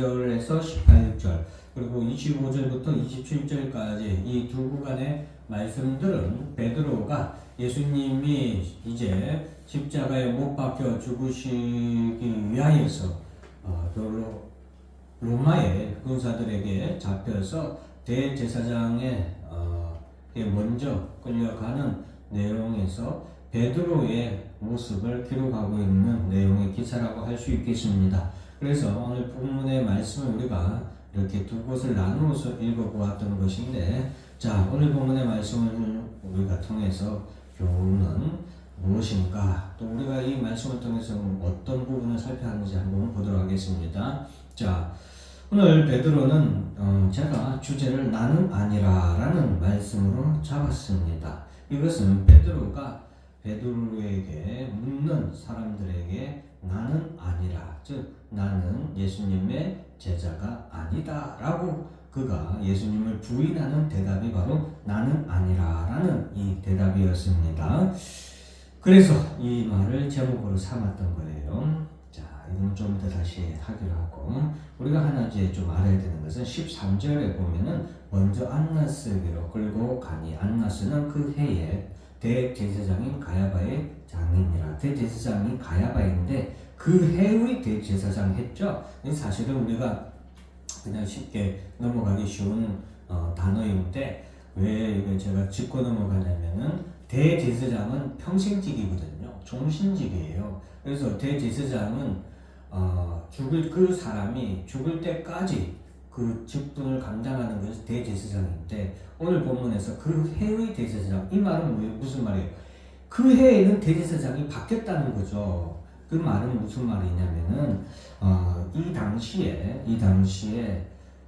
1절에서 18절 그리고 25절부터 27절까지 이 두 구간의 말씀들은 베드로가 예수님이 이제 십자가에 못 박혀 죽으시기 위하여서 어, 로, 로마의 군사들에게 잡혀서 대제사장에 어, 에 먼저 끌려가는 내용에서 베드로의 모습을 기록하고 있는 내용의 기사라고 할 수 있겠습니다. 그래서 오늘 본문의 말씀을 우리가 이렇게 두 곳을 나누어서 읽어보았던 것인데, 자, 오늘 본문의 말씀을 우리가 통해서 교훈은 무엇인가, 또 우리가 이 말씀을 통해서 어떤 부분을 살펴하는지 한번 보도록 하겠습니다. 자, 오늘 베드로는 어, 제가 주제를 나는 아니라라는 말씀으로 잡았습니다. 이것은 베드로가 베드로에게 묻는 사람들에게 나는 아니라 즉 나는 예수님의 제자가 아니다 라고 그가 예수님을 부인하는 대답이 바로 나는 아니라 라는 이 대답이었습니다. 그래서 이 말을 제목으로 삼았던 거예요. 자, 이건 좀 이따 다시 하기로 하고 우리가 하나 이제 좀 알아야 되는 것은 13절에 보면은 먼저 안나스에게로 끌고 가니 안나스는 그 해에 대제사장인 가야바의 장인이라 대제사장이 가야바인데 그 해의 대제사장 했죠. 사실은 우리가 그냥 쉽게 넘어가기 쉬운 어, 단어인데 왜 제가 짚고 넘어가냐면은 대제사장은 평생직이거든요. 종신직이에요. 그래서 대제사장은 어, 죽을 그 사람이 죽을 때까지 그 직분을 감당하는 것이 대제사장인데 오늘 본문에서 그 해의 대제사장 이 말은? 무슨 말이에요? 그 해에는 대제사장이 바뀌었다는 거죠. 그 말은 무슨 말이냐면은 어, 이 당시에 이 당시에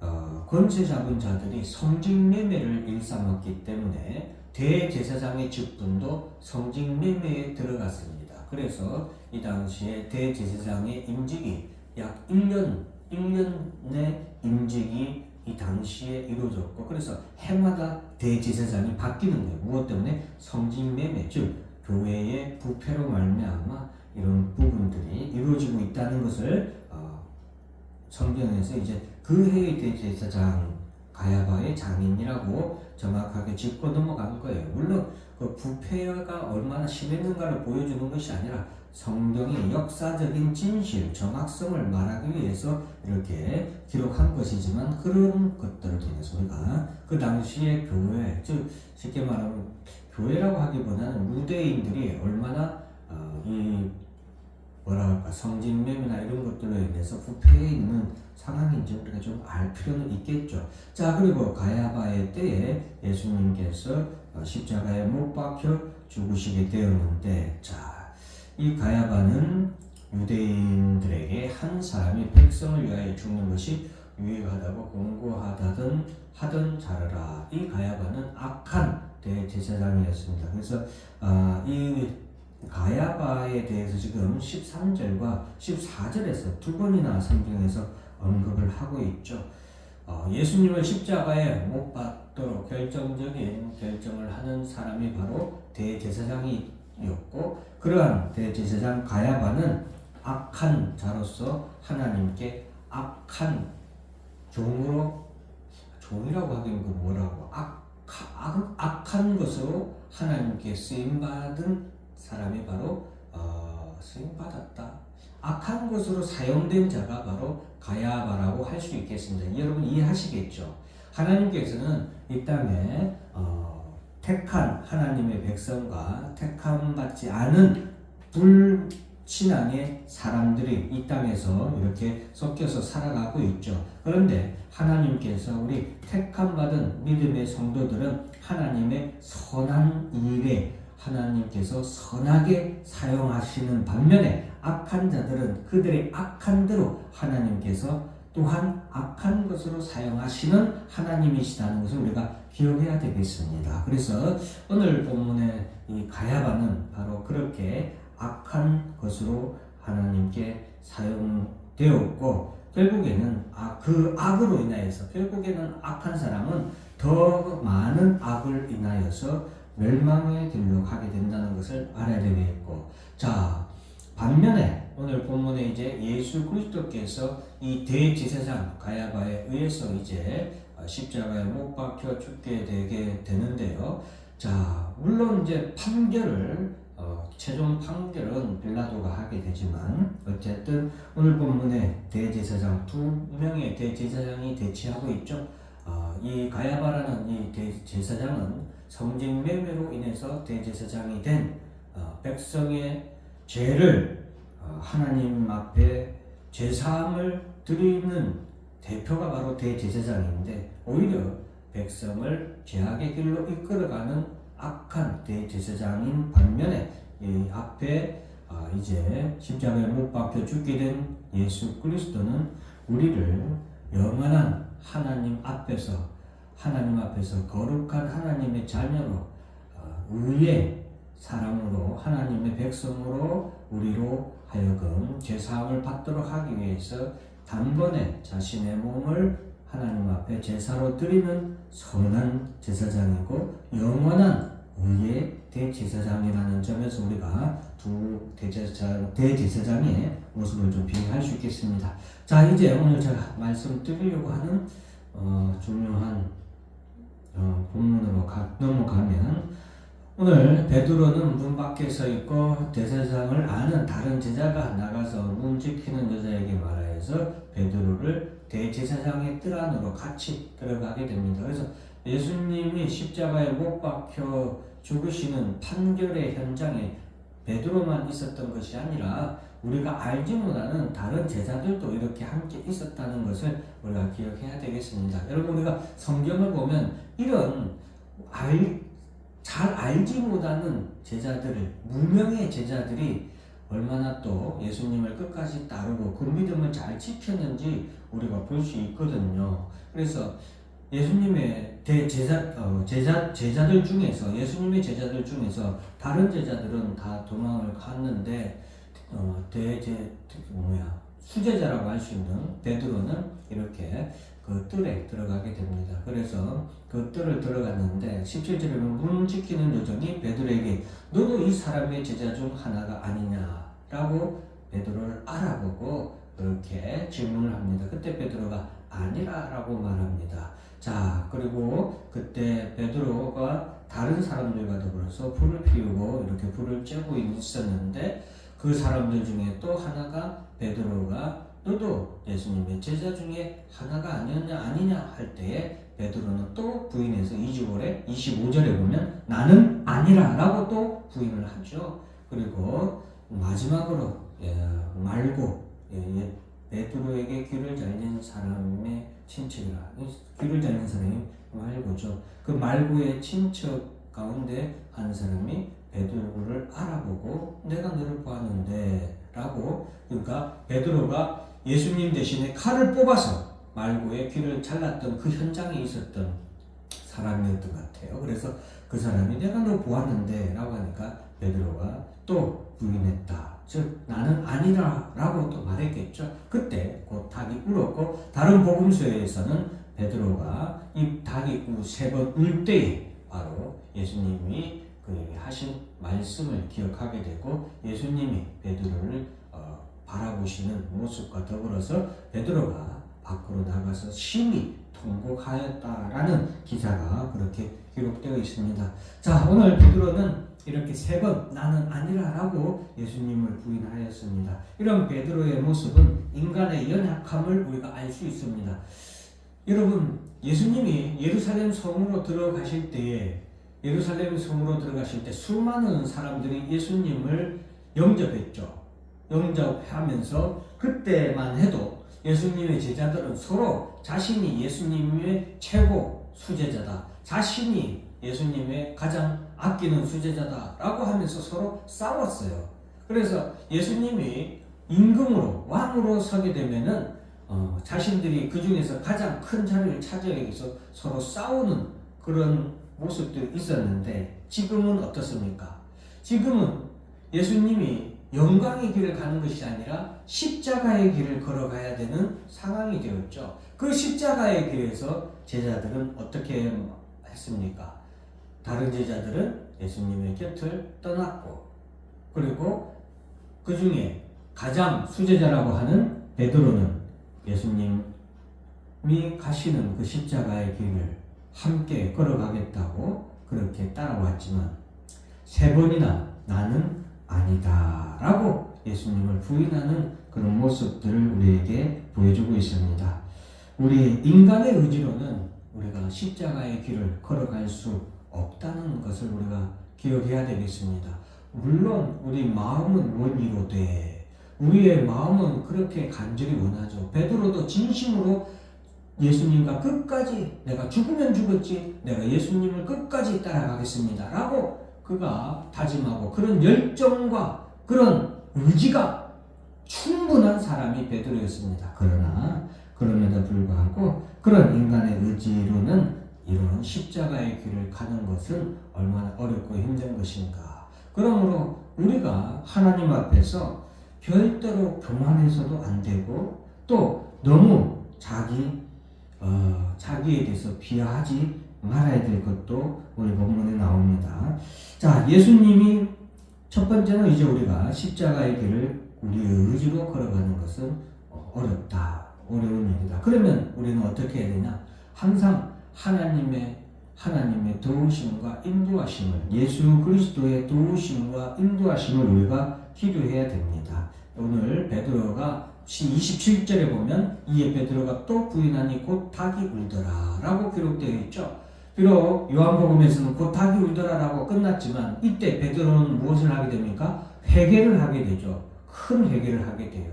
어, 권세 잡은 자들이 성직매매를 일삼았기 때문에 대제사장의 직분도 성직매매에 들어갔습니다. 그래서 이 당시에 대제사장의 임직이 약 1년 1년의 임직이 이 당시에 이루어졌고 그래서 해마다 대제사장이 바뀌는 거예요. 무엇 때문에 성직매매 즉 교회의 부패로 말미암아 이런 부분들이 이루어지고 있다는 것을 어, 성경에서 이제 그 해의 대제사장 가야바의 장인이라고 정확하게 짚고 넘어간 거예요. 물론 그 부패가 얼마나 심했는가를 보여주는 것이 아니라 성경의 역사적인 진실, 정확성을 말하기 위해서 이렇게 기록한 것이지만 그런 것들을 통해서 우리가 그 당시의 교회, 즉 쉽게 말하면 교회라고 하기보다는 유대인들이 얼마나 어, 이 뭐라 할까 성진매매나 이런 것들로 인해서 부패해 있는 상황인지 우리가 좀 알 필요는 있겠죠. 자 그리고 가야바의 때에 예수님께서 어, 십자가에 못 박혀 죽으시게 되었는데 자이 가야바는 유대인들에게 한 사람이 백성을 위하여 죽는 것이 유익하다고 공고하다든 하던 자르라 이 가야바는 악한 대제사장이었습니다. 그래서 아, 이 가야바에 대해서 지금 13절과 14절에서 두 번이나 성경에서 언급을 하고 있죠. 어, 예수님을 십자가에 못 박도록 결정적인 결정을 하는 사람이 바로 대제사장이었고 그러한 대제사장 가야바는 악한 자로서 하나님께 악한 종으로 종이라고 하기엔 그 뭐라고 악, 악, 악한 것으로 하나님께 쓰임 받은 사람이 바로 어, 쓰임 받았다. 악한 것으로 사용된 자가 바로 가야바라고 할 수 있겠습니다. 여러분 이해하시겠죠? 하나님께서는 이 땅에 어, 택한 하나님의 백성과 택함 받지 않은 불 신앙의 사람들이 이 땅에서 이렇게 섞여서 살아가고 있죠. 그런데 하나님께서 우리 택함 받은 믿음의 성도들은 하나님의 선한 일에 하나님께서 선하게 사용하시는 반면에 악한 자들은 그들의 악한 대로 하나님께서 또한 악한 것으로 사용하시는 하나님이시다는 것을 우리가 기억해야 되겠습니다. 그래서 오늘 본문의 이 가야바는 바로 그렇게 악한 것으로 하나님께 사용되었고 결국에는 아, 그 악으로 인하여서 결국에는 악한 사람은 더 많은 악을 인하여서 멸망의 길로 가게 된다는 것을 알아야 되겠고 자 반면에 오늘 본문에 이제 예수 그리스도께서 이 대제사장 가야바에 의해서 이제 십자가에 못 박혀 죽게 되게 되는데요. 자, 물론 이제 판결을 어, 최종 판결은 빌라도가 하게 되지만 어쨌든 오늘 본문에 대제사장 두 명의 대제사장이 대치하고 있죠. 어, 이 가야바라는 이 대제사장은 성직 매매로 인해서 대제사장이 된 어, 백성의 죄를 어, 하나님 앞에 제사함을 드리는 대표가 바로 대제사장인데 오히려 백성을 죄악의 길로 이끌어가는 악한 대제사장인 반면에 이 앞에 아, 이제 십자가에 못 박혀 죽게 된 예수 그리스도는 우리를 영원한 하나님 앞에서 하나님 앞에서 거룩한 하나님의 자녀로 어, 의의 사랑으로 하나님의 백성으로 우리로 하여금 제사함을 받도록 하기 위해서 단번에 자신의 몸을 하나님 앞에 제사로 드리는 선한 제사장이고 영원한 의의 대제사장이라는 점에서 우리가 두 대제사장, 대제사장의 모습을 좀 비교할 수 있겠습니다. 자, 이제 오늘 제가 말씀드리려고 하는 어, 중요한 어, 본문으로 가, 넘어가면 오늘 베드로는 문 밖에 서 있고 대제사장을 아는 다른 제자가 나가서 문 지키는 여자에게 말하여서 베드로를 대제사장의 뜰 안으로 같이 들어가게 됩니다. 그래서 예수님이 십자가에 못 박혀 죽으시는 판결의 현장에 베드로만 있었던 것이 아니라 우리가 알지 못하는 다른 제자들도 이렇게 함께 있었다는 것을 우리가 기억해야 되겠습니다. 여러분 우리가 성경을 보면 이런 알, 잘 알지 못하는 제자들을 무명의 제자들이 얼마나 또 예수님을 끝까지 따르고 그 믿음을 잘 지켰는지 우리가 볼 수 있거든요. 그래서 예수님의 대제자 어, 제자 제자들 중에서 예수님의 제자들 중에서 다른 제자들은 다 도망을 갔는데 어, 대제 뭐야 수제자라고 할 수 있는 베드로는 이렇게 그 뜰에 들어가게 됩니다. 그래서 그 뜰을 들어갔는데 17절에 보면 문 지키는 요정이 베드로에게 너도 이 사람의 제자 중 하나가 아니냐라고 베드로를 알아보고 그렇게 질문을 합니다. 그때 베드로가 아니라라고 말합니다. 자, 그리고 그때 베드로가 다른 사람들과 더불어서 불을 피우고 이렇게 불을 쬐고 있었는데 그 사람들 중에 또 하나가 베드로가 너도 예수님의 제자 중에 하나가 아니었냐 아니냐 할 때에 베드로는 또 부인해서 2절에 25절에 보면 나는 아니라라고 또 부인을 하죠. 그리고 마지막으로 예, 말고 예, 예, 베드로에게 귀를 잘린 사람의 친척이라 귀를 잘린 사람이 말고죠. 그 말고의 친척 가운데 한 사람이 베드로를 알아보고 내가 너를 보았는데 라고 그러니까 베드로가 예수님 대신에 칼을 뽑아서 말고의 귀를 잘랐던 그 현장에 있었던 사람이었던 것 같아요. 그래서 그 사람이 내가 너 보았는데 라고 하니까 베드로가 또 부인했다. 즉 나는 아니라 라고 또 말했겠죠. 그때 곧 닭이 울었고 다른 복음서에서는 베드로가 이 닭이 세 번 울 때에 바로 예수님이 그 하신 말씀을 기억하게 되고 예수님이 베드로를 어, 바라보시는 모습과 더불어서 베드로가 밖으로 나가서 심히 통곡하였다라는 기사가 그렇게 기록되어 있습니다. 자 오늘 베드로는 이렇게 세 번 나는 아니라라고 예수님을 부인하였습니다. 이런 베드로의 모습은 인간의 연약함을 우리가 알 수 있습니다. 여러분 예수님이 예루살렘 성으로 들어가실 때에 예루살렘 성으로 들어가실 때 수많은 사람들이 예수님을 영접했죠. 영접하면서 그때만 해도 예수님의 제자들은 서로 자신이 예수님의 최고 수제자다. 자신이 예수님의 가장 아끼는 수제자다 라고 하면서 서로 싸웠어요. 그래서 예수님이 임금으로 왕으로 서게 되면은 어, 자신들이 그 중에서 가장 큰 자리를 차지하기 위해서 서로 싸우는 그런 모습들이 있었는데 지금은 어떻습니까? 지금은 예수님이 영광의 길을 가는 것이 아니라 십자가의 길을 걸어가야 되는 상황이 되었죠. 그 십자가의 길에서 제자들은 어떻게 했습니까? 다른 제자들은 예수님의 곁을 떠났고 그리고 그 중에 가장 수제자라고 하는 베드로는 예수님이 가시는 그 십자가의 길을 함께 걸어가겠다고 그렇게 따라왔지만 세 번이나 나는 아니다라고 예수님을 부인하는 그런 모습들을 우리에게 보여주고 있습니다. 우리 인간의 의지로는 우리가 십자가의 길을 걸어갈 수 없다는 것을 우리가 기억해야 되겠습니다. 물론 우리 마음은 원이로되 우리의 마음은 그렇게 간절히 원하죠. 베드로도 진심으로 예수님과 끝까지 내가 죽으면 죽었지 내가 예수님을 끝까지 따라가겠습니다. 라고 그가 다짐하고 그런 열정과 그런 의지가 충분한 사람이 베드로였습니다. 그러나 그럼에도 불구하고 그런 인간의 의지로는 이런 십자가의 길을 가는 것은 얼마나 어렵고 힘든 것인가. 그러므로 우리가 하나님 앞에서 절대로 교만해서도 안 되고 또 너무 자기 어, 자기에 대해서 비하하지 말아야 될 것도 오늘 본문에 나옵니다. 자, 예수님이 첫 번째는 이제 우리가 십자가의 길을 우리의 의지로 걸어가는 것은 어렵다. 어려운 일이다. 그러면 우리는 어떻게 해야 되냐? 항상 하나님의 하나님의 도우심과 인도하심을 예수 그리스도의 도우심과 인도하심을 우리가 기도해야 됩니다. 오늘 베드로가 27절에 보면 이에 베드로가 또 부인하니 곧 닭이 울더라 라고 기록되어 있죠. 비록 요한복음에서는 곧 닭이 울더라 라고 끝났지만 이때 베드로는 무엇을 하게 됩니까? 회개를 하게 되죠. 큰 회개를 하게 돼요.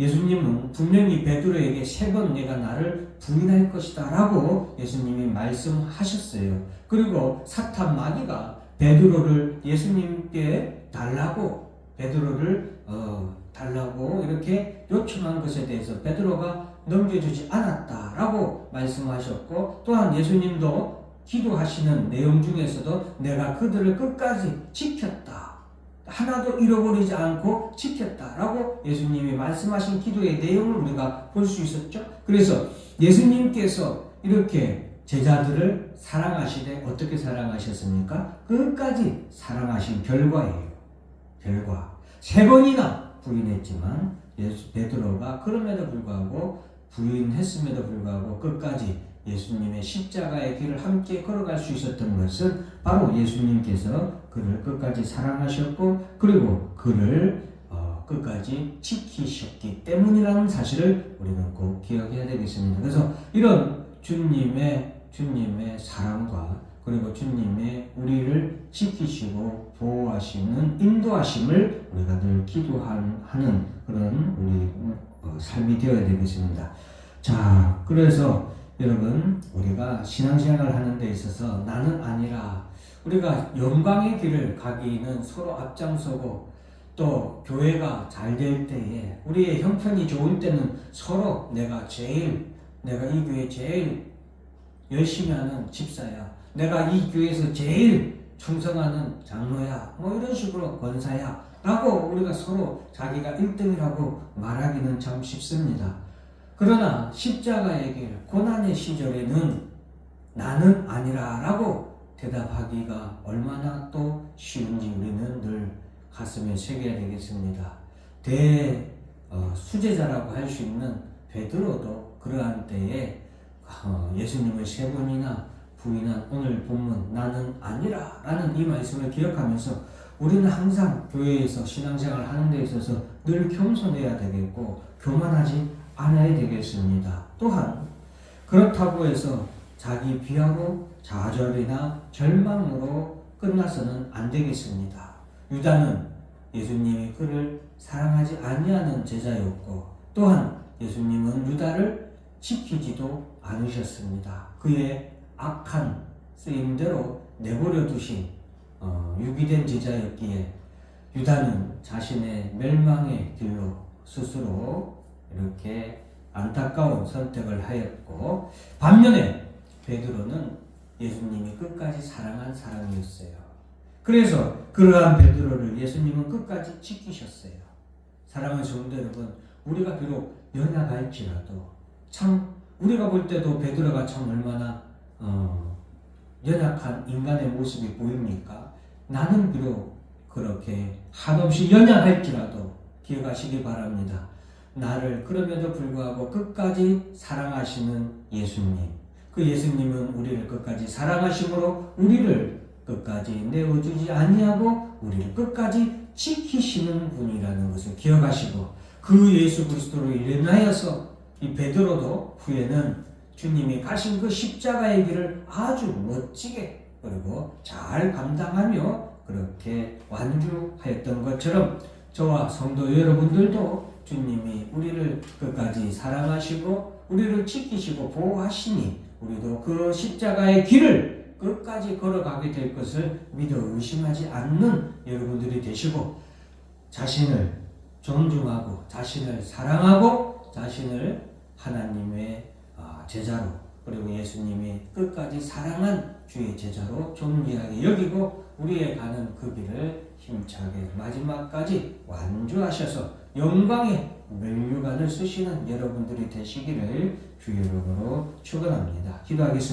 예수님은 분명히 베드로에게 세 번 내가 나를 부인할 것이다 라고 예수님이 말씀하셨어요. 그리고 사탄 마귀가 베드로를 예수님께 달라고 베드로를 어, 달라고 이렇게 요청한 것에 대해서 베드로가 넘겨주지 않았다라고 말씀하셨고 또한 예수님도 기도하시는 내용 중에서도 내가 그들을 끝까지 지켰다. 하나도 잃어버리지 않고 지켰다라고 예수님이 말씀하신 기도의 내용을 우리가 볼 수 있었죠. 그래서 예수님께서 이렇게 제자들을 사랑하시되 어떻게 사랑하셨습니까? 끝까지 사랑하신 결과예요. 결과. 세 번이나 부인했지만 예수 베드로가 그럼에도 불구하고 부인했음에도 불구하고 끝까지 예수님의 십자가의 길을 함께 걸어갈 수 있었던 것은 바로 예수님께서 그를 끝까지 사랑하셨고 그리고 그를 어, 끝까지 지키셨기 때문이라는 사실을 우리는 꼭 기억해야 되겠습니다. 그래서 이런 주님의 주님의 사랑과 그리고 주님의 우리를 지키시고 보호하시는 인도하심을 우리가 늘 기도하는 그런 우리 어, 삶이 되어야 되겠습니다. 자, 그래서 여러분 우리가 신앙생활 하는 데 있어서 나는 아니라 우리가 영광의 길을 가기는 서로 앞장서고 또 교회가 잘 될 때에 우리의 형편이 좋을 때는 서로 내가 제일 내가 이 교회 제일 열심히 하는 집사야. 내가 이 교회에서 제일 충성하는 장로야. 뭐 이런 식으로 권사야 라고 우리가 서로 자기가 1등이라고 말하기는 참 쉽습니다 그러나 십자가의 길 고난의 시절에는 나는 아니라 라고 대답하기가 얼마나 또 쉬운지 우리는 늘 가슴에 새겨야 되겠습니다. 대 어, 수제자라고 할 수 있는 베드로도 그러한 때에 어, 예수님을 세 번이나 부인한 오늘 본문 나는 아니라 라는 이 말씀을 기억하면서 우리는 항상 교회에서 신앙생활 하는 데 있어서 늘 겸손해야 되겠고 교만하지 않아야 되겠습니다. 또한 그렇다고 해서 자기 비하고 좌절이나 절망으로 끝나서는 안 되겠습니다. 유다는 예수님이 그를 사랑하지 아니하는 제자였고 또한 예수님은 유다를 지키지도 않으셨습니다. 그의 악한 쓰임대로 내버려 두신 어, 유기된 제자였기에 유다는 자신의 멸망의 길로 스스로 이렇게 안타까운 선택을 하였고 반면에 베드로는 예수님이 끝까지 사랑한 사람이었어요. 그래서 그러한 베드로를 예수님은 끝까지 지키셨어요. 사랑하는 성도 여러분, 우리가 비록 연약할지라도 참 우리가 볼 때도 베드로가 참 얼마나 어, 연약한 인간의 모습이 보입니까? 나는 비록 그렇게 한없이 연약할지라도 기억하시기 바랍니다. 나를 그럼에도 불구하고 끝까지 사랑하시는 예수님. 그 예수님은 우리를 끝까지 사랑하심으로 우리를 끝까지 내어주지 아니하고 우리를 끝까지 지키시는 분이라는 것을 기억하시고 그 예수 그리스도로 인하여서 이 베드로도 후에는 주님이 가신 그 십자가의 길을 아주 멋지게 그리고 잘 감당하며 그렇게 완주하였던 것처럼 저와 성도 여러분들도 주님이 우리를 끝까지 사랑하시고 우리를 지키시고 보호하시니 우리도 그 십자가의 길을 끝까지 걸어가게 될 것을 믿어 의심하지 않는 여러분들이 되시고 자신을 존중하고 자신을 사랑하고 자신을 하나님의 아, 제자로 그리고 예수님이 끝까지 사랑한 주의 제자로 존귀하게 여기고 우리의 가는 그 길을 힘차게 마지막까지 완주하셔서 영광의 멸류관을 쓰시는 여러분들이 되시기를 주의 이름으로 축원합니다. 기도하겠습니다.